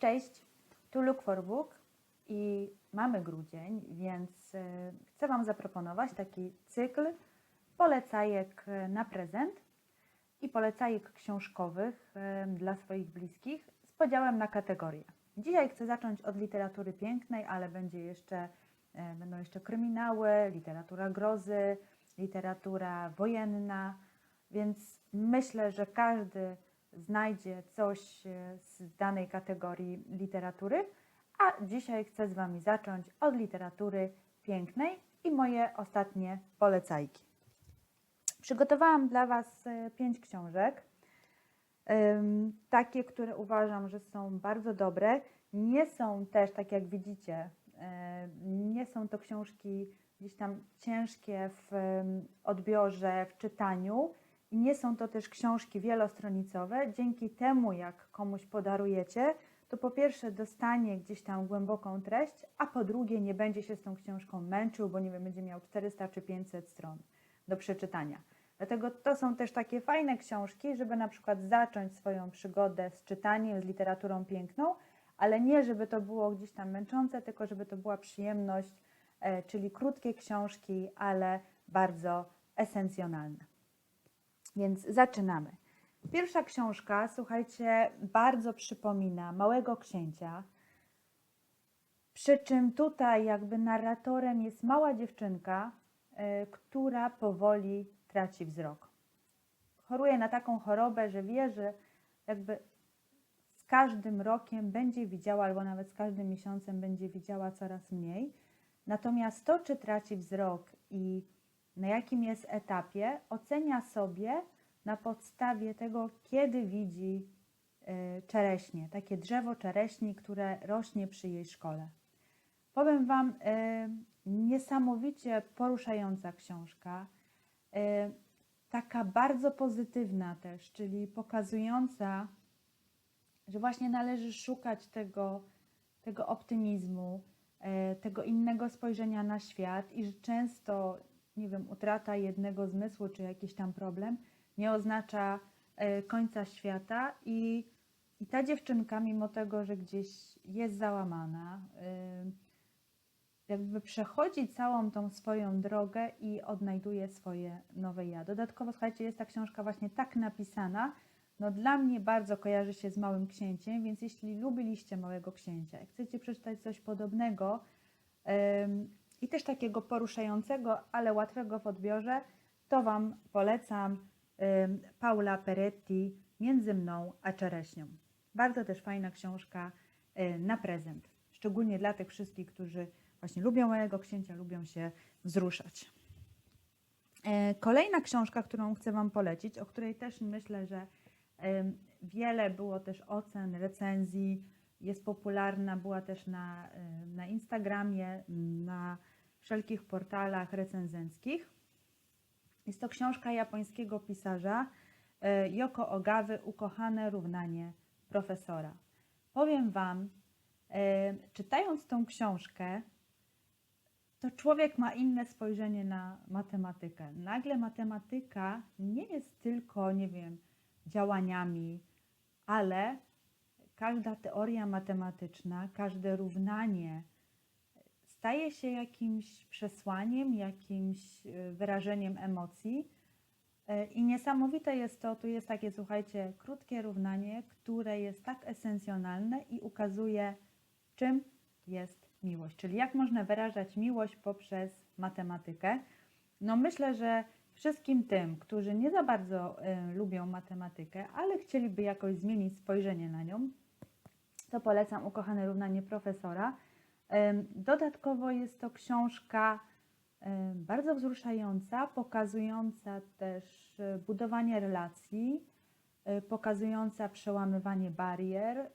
Cześć, tu Look for Book i mamy grudzień, więc e, chcę Wam zaproponować taki cykl polecajek e, na prezent i polecajek książkowych e, dla swoich bliskich z podziałem na kategorie. Dzisiaj chcę zacząć od literatury pięknej, ale będzie jeszcze, będą jeszcze kryminały, literatura grozy, literatura wojenna, więc myślę, że każdy znajdzie coś e, z danej kategorii literatury, a dzisiaj chcę z Wami zacząć od literatury pięknej i moje ostatnie polecajki. Przygotowałam dla Was e, pięć książek, takie, które uważam, że są bardzo dobre. Nie są też, tak jak widzicie, e, nie są to książki gdzieś tam ciężkie w odbiorze, w czytaniu. I nie są to też książki wielostronicowe. Dzięki temu, jak komuś podarujecie, to po pierwsze dostanie gdzieś tam głęboką treść, a po drugie nie będzie się z tą książką męczył, bo nie wiem, będzie miał 400 czy 500 stron do przeczytania. Dlatego to są też takie fajne książki, żeby na przykład zacząć swoją przygodę z czytaniem, z literaturą piękną, ale nie żeby to było gdzieś tam męczące, tylko żeby to była przyjemność, e, czyli krótkie książki, ale bardzo esencjonalne. Więc zaczynamy. Pierwsza książka, słuchajcie, bardzo przypomina Małego Księcia. Przy czym tutaj jakby narratorem jest mała dziewczynka, y, która powoli traci wzrok. Choruje na taką chorobę, że wie, że jakby z każdym rokiem będzie widziała, albo nawet z każdym miesiącem będzie widziała coraz mniej. Natomiast to, czy traci wzrok i na jakim jest etapie, ocenia sobie na podstawie tego, kiedy widzi y, czereśnie, takie drzewo czereśni, które rośnie przy jej szkole. Powiem Wam, y, niesamowicie poruszająca książka, y, taka bardzo pozytywna też, czyli pokazująca, że właśnie należy szukać tego, tego optymizmu, tego innego spojrzenia na świat i że często, nie wiem, utrata jednego zmysłu czy jakiś tam problem nie oznacza e, końca świata i, i ta dziewczynka, mimo tego, że gdzieś jest załamana, e, jakby przechodzi całą tą swoją drogę i odnajduje swoje nowe ja. Dodatkowo, słuchajcie, jest ta książka właśnie tak napisana, no dla mnie bardzo kojarzy się z Małym Księciem, więc jeśli lubiliście Małego Księcia i chcecie przeczytać coś podobnego i też takiego poruszającego, ale łatwego w odbiorze, to Wam polecam Paula Peretti Między mną a czereśnią. Bardzo też fajna książka y, na prezent, szczególnie dla tych wszystkich, którzy właśnie lubią Małego Księcia, lubią się wzruszać. E, Kolejna książka, którą chcę Wam polecić, o której też myślę, że wiele było też ocen, recenzji, jest popularna, była też na, em, na Instagramie, na wszelkich portalach recenzenckich. Jest to książka japońskiego pisarza e, Yoko Ogawy Ukochane równanie profesora. Powiem Wam, e, czytając tą książkę, to człowiek ma inne spojrzenie na matematykę. Nagle matematyka nie jest tylko, nie wiem, działaniami, ale każda teoria matematyczna, każde równanie staje się jakimś przesłaniem, jakimś y, wyrażeniem emocji. Y, I niesamowite jest to, tu jest takie, słuchajcie, krótkie równanie, które jest tak esencjonalne i ukazuje, czym jest miłość, czyli jak można wyrażać miłość poprzez matematykę. No myślę, że wszystkim tym, którzy nie za bardzo y, lubią matematykę, ale chcieliby jakoś zmienić spojrzenie na nią, to polecam Ukochane równanie profesora. Dodatkowo jest to książka bardzo wzruszająca, pokazująca też y, budowanie relacji, y, pokazująca przełamywanie barier,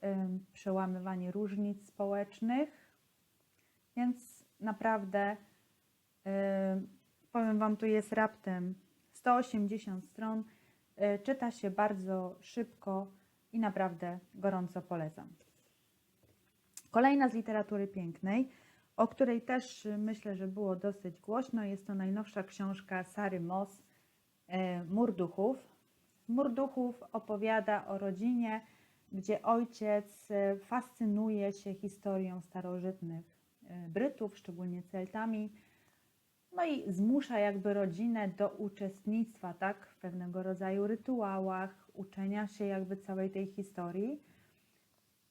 przełamywanie różnic społecznych. Więc naprawdę powiem Wam, tu jest raptem 180 stron. Y, Czyta się bardzo szybko i naprawdę gorąco polecam. Kolejna z literatury pięknej, o której też y, myślę, że było dosyć głośno, jest to najnowsza książka Sary Moss, e, Mur Duchów. Mur Duchów opowiada o rodzinie, gdzie ojciec e, fascynuje się historią starożytnych e, Brytów, szczególnie Celtami, no i zmusza jakby rodzinę do uczestnictwa tak, w pewnego rodzaju rytuałach, uczenia się jakby całej tej historii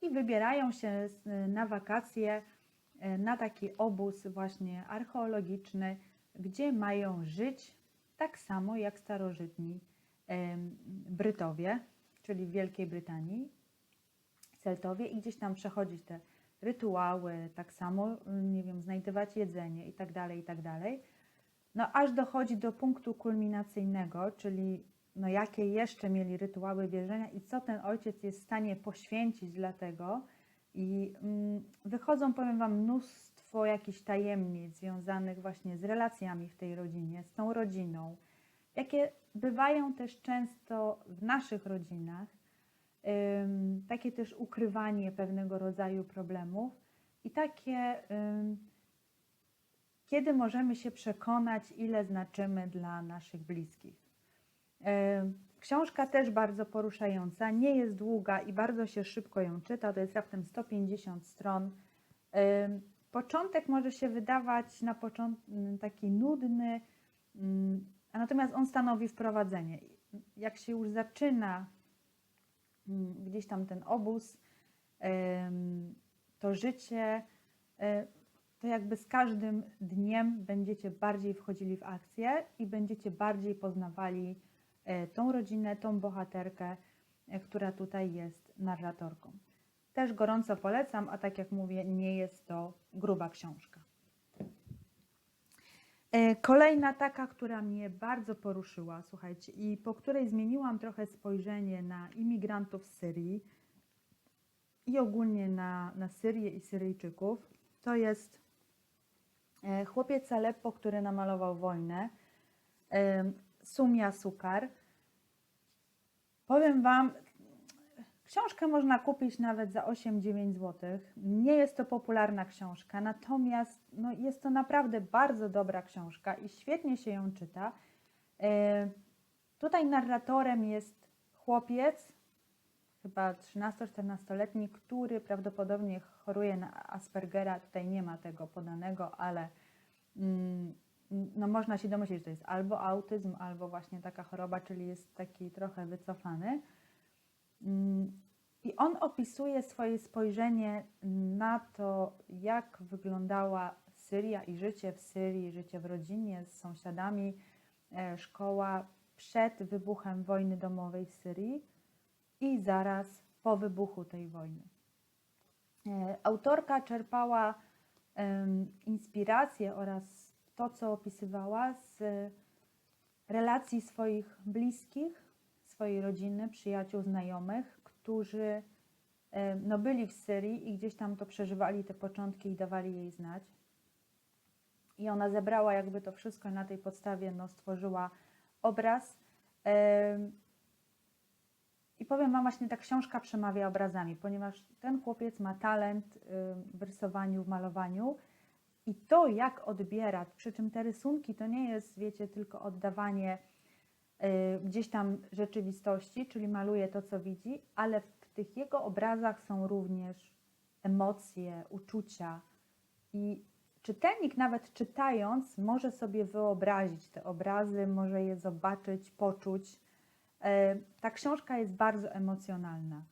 i wybierają się z- na wakacje e, na taki obóz właśnie archeologiczny, gdzie mają żyć tak samo jak starożytni Brytowie, czyli w Wielkiej Brytanii, Celtowie i gdzieś tam przechodzić te rytuały, tak samo, nie wiem, znajdywać jedzenie i tak dalej, i tak dalej. No aż dochodzi do punktu kulminacyjnego, czyli no jakie jeszcze mieli rytuały wierzenia i co ten ojciec jest w stanie poświęcić dla tego. I mm, wychodzą, powiem Wam, mnóstwo jakichś tajemnic związanych właśnie z relacjami w tej rodzinie, z tą rodziną, jakie bywają też często w naszych rodzinach, takie też ukrywanie pewnego rodzaju problemów i takie, kiedy możemy się przekonać, ile znaczymy dla naszych bliskich. Ym, Książka też bardzo poruszająca, nie jest długa i bardzo się szybko ją czyta, to jest raptem 150 stron. Ym, Początek może się wydawać na początku taki nudny, ym, a natomiast on stanowi wprowadzenie. Jak się już zaczyna mm, gdzieś tam ten obóz, to życie, e, to jakby z każdym dniem będziecie bardziej wchodzili w akcję i będziecie bardziej poznawali e, tą rodzinę, tą bohaterkę, e, która tutaj jest narratorką. Też gorąco polecam, a tak jak mówię, nie jest to gruba książka. E, Kolejna taka, która mnie bardzo poruszyła, słuchajcie, i po której zmieniłam trochę spojrzenie na imigrantów z Syrii i ogólnie na, na Syrię i Syryjczyków, to jest e, chłopiec Aleppo, który namalował wojnę, e, Sumia Sukar. Powiem Wam, Książkę można kupić nawet za 8-9 zł. Nie jest to popularna książka, natomiast no, jest to naprawdę bardzo dobra książka i świetnie się ją czyta. E, tutaj narratorem jest chłopiec, chyba 13-14-letni, który prawdopodobnie choruje na Aspergera. Tutaj nie ma tego podanego, ale mm, no, można się domyślić, że to jest albo autyzm, albo właśnie taka choroba, czyli jest taki trochę wycofany. Mm, I on opisuje swoje spojrzenie na to, jak wyglądała Syria i życie w Syrii, życie w rodzinie z sąsiadami, e, szkoła przed wybuchem wojny domowej w Syrii i zaraz po wybuchu tej wojny. E, Autorka czerpała em, inspirację oraz to, co opisywała z relacji swoich bliskich, swojej rodziny, przyjaciół, znajomych, którzy e, no, byli w Syrii i gdzieś tam to przeżywali, te początki i dawali jej znać. I ona zebrała jakby to wszystko i na tej podstawie no, stworzyła obraz. I powiem Wam, właśnie ta książka przemawia obrazami, ponieważ ten chłopiec ma talent w rysowaniu, w malowaniu i to, jak odbiera, przy czym te rysunki to nie jest, wiecie, tylko oddawanie y, gdzieś tam rzeczywistości, czyli maluje to, co widzi, ale w tych jego obrazach są również emocje, uczucia i czytelnik nawet czytając może sobie wyobrazić te obrazy, może je zobaczyć, poczuć. E, Ta książka jest bardzo emocjonalna.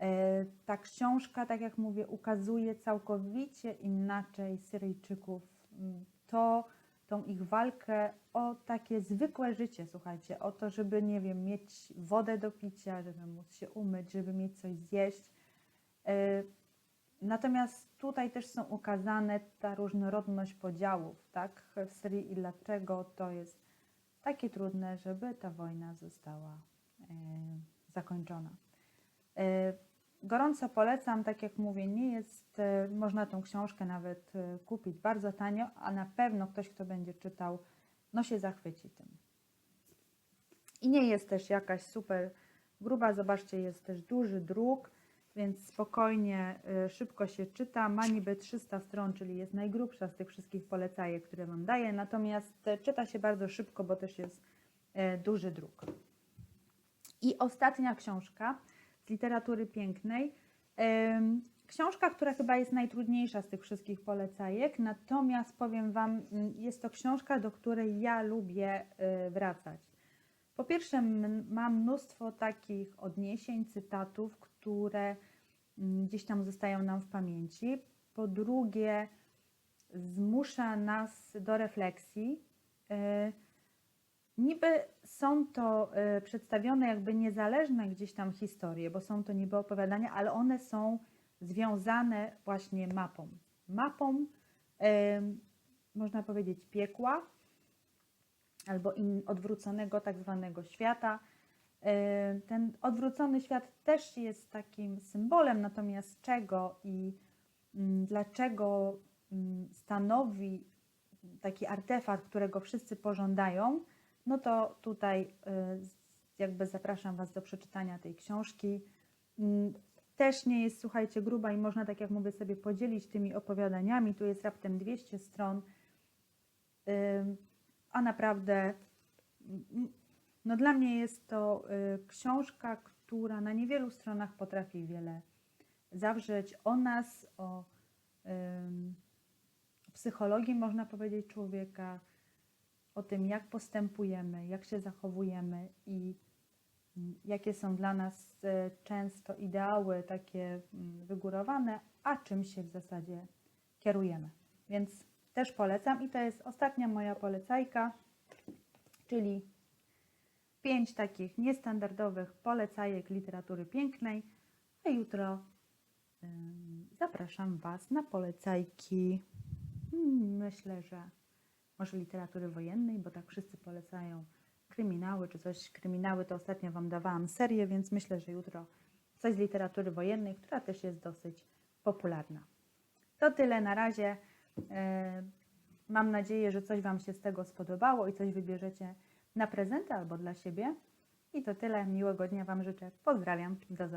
E, Ta książka, tak jak mówię, ukazuje całkowicie inaczej Syryjczyków. Mm, To, tą ich walkę o takie zwykłe życie, słuchajcie, o to, żeby, nie wiem, mieć wodę do picia, żeby móc się umyć, żeby mieć coś zjeść. E, Natomiast tutaj też są ukazane ta różnorodność podziałów, tak, w Syrii i dlaczego to jest takie trudne, żeby ta wojna została e, zakończona. E, gorąco polecam, tak jak mówię, nie jest, e, można tą książkę nawet e, kupić bardzo tanio, a na pewno ktoś, kto będzie czytał, no się zachwyci tym. I nie jest też jakaś super gruba, zobaczcie, jest też duży druk, więc spokojnie, y, szybko się czyta. Ma niby 300 stron, czyli jest najgrubsza z tych wszystkich polecajek, które Wam daję, natomiast czyta się bardzo szybko, bo też jest duży druk. I ostatnia książka literatury pięknej. Książka, która chyba jest najtrudniejsza z tych wszystkich polecajek, natomiast powiem Wam, mm, jest to książka, do której ja lubię y, wracać. Po pierwsze, mam mnóstwo takich odniesień, cytatów, które mm, gdzieś tam zostają nam w pamięci. Po drugie, zmusza nas do refleksji. Niby są to y, przedstawione jakby niezależne gdzieś tam historie, bo są to niby opowiadania, ale one są związane właśnie mapą. Mapą, można powiedzieć, piekła albo odwróconego tak zwanego świata. Y, Ten odwrócony świat też jest takim symbolem, natomiast czego i mm, dlaczego mm, stanowi taki artefakt, którego wszyscy pożądają, no to tutaj y, jakby zapraszam Was do przeczytania tej książki. Mm, Też nie jest, słuchajcie, gruba i można, tak jak mówię, sobie podzielić tymi opowiadaniami. Tu jest raptem 200 stron, Ym, a naprawdę, mm, no dla mnie jest to y, książka, która na niewielu stronach potrafi wiele zawrzeć o nas, o psychologii, można powiedzieć, człowieka, o tym, jak postępujemy, jak się zachowujemy i mm, jakie są dla nas e, często ideały takie mm, wygórowane, a czym się w zasadzie kierujemy. Więc też polecam i to jest ostatnia moja polecajka, czyli pięć takich niestandardowych polecajek literatury pięknej, a jutro zapraszam Was na polecajki. Hmm, Myślę, że może literatury wojennej, bo tak wszyscy polecają kryminały czy coś. Kryminały to ostatnio Wam dawałam serię, więc myślę, że jutro coś z literatury wojennej, która też jest dosyć popularna. To tyle na razie. E, Mam nadzieję, że coś Wam się z tego spodobało i coś wybierzecie na prezenty albo dla siebie. I to tyle. Miłego dnia Wam życzę. Pozdrawiam. Do zobaczenia.